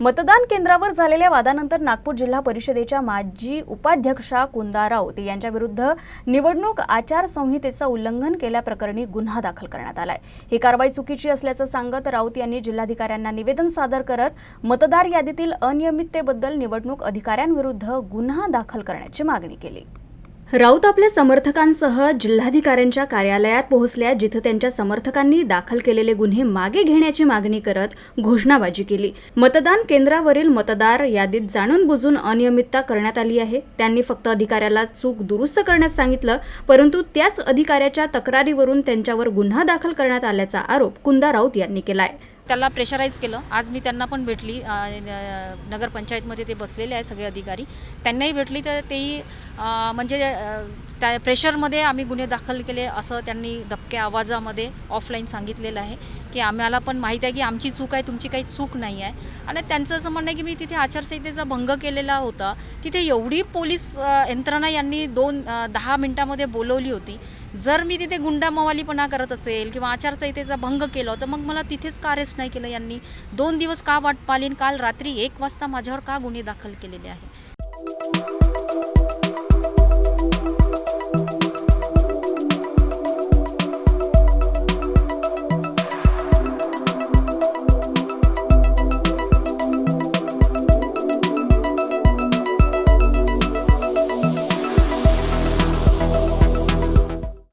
मतदान केंद्रावर झालेल्या वादानंतर नागपूर जिल्हा परिषदेच्या माजी उपाध्यक्षा कुंदा राऊत यांच्याविरुद्ध निवडणूक आचारसंहितेचं उल्लंघन केल्याप्रकरणी गुन्हा दाखल करण्यात आलाय. ही कारवाई चुकीची असल्याचं सांगत राऊत यांनी जिल्हाधिकाऱ्यांना निवेदन सादर करत मतदार यादीतील अनियमिततेबद्दल निवडणूक अधिकाऱ्यांविरुद्ध गुन्हा दाखल करण्याची मागणी केली. राऊत आपल्या समर्थकांसह जिल्हाधिकाऱ्यांच्या कार्यालयात पोहोचल्या जिथं त्यांच्या समर्थकांनी दाखल केलेले गुन्हे मागे घेण्याची मागणी करत घोषणाबाजी केली. मतदान केंद्रावरील मतदार यादीत जाणून बुजून अनियमितता करण्यात आली आहे. त्यांनी फक्त अधिकाऱ्याला चूक दुरुस्त करण्यास सांगितलं परंतु त्याच अधिकाऱ्याच्या तक्रारीवरून त्यांच्यावर गुन्हा दाखल करण्यात आल्याचा आरोप कुंदा राऊत यांनी केलाय. त्याला प्रेशराईज केलं. आज मी त्यांना पण भेटली न- नगरपंचायतमध्ये ते बसलेले आहे सगळे अधिकारी. त्यांनाही भेटली तर तेही म्हणजे त्या प्रेशरमध्ये आम्ही गुन्हे दाखल केले असं त्यांनी धबक्या आवाजामध्ये ऑफलाईन सांगितलेलं आहे की आम्हाला पण माहीत आहे की आमची चूक आहे तुमची काही चूक नाही आहे. आणि त्यांचं असं म्हणणं आहे की मी तिथे आचारसंहितेचा भंग केलेला होता. तिथे एवढी पोलीस यंत्रणा यांनी दोन दहा मिनटामध्ये बोलवली होती. जर मी तिथे गुंडामवालीपणा करत असेल किंवा आचारसंहितेचा भंग केला तर मग मला तिथेच का अरेस्ट नाही केलं यांनी? दोन दिवस का वाट पालीन काल रात्री एक वाजता माझ्यावर का गुन्हे दाखल केलेले आहे?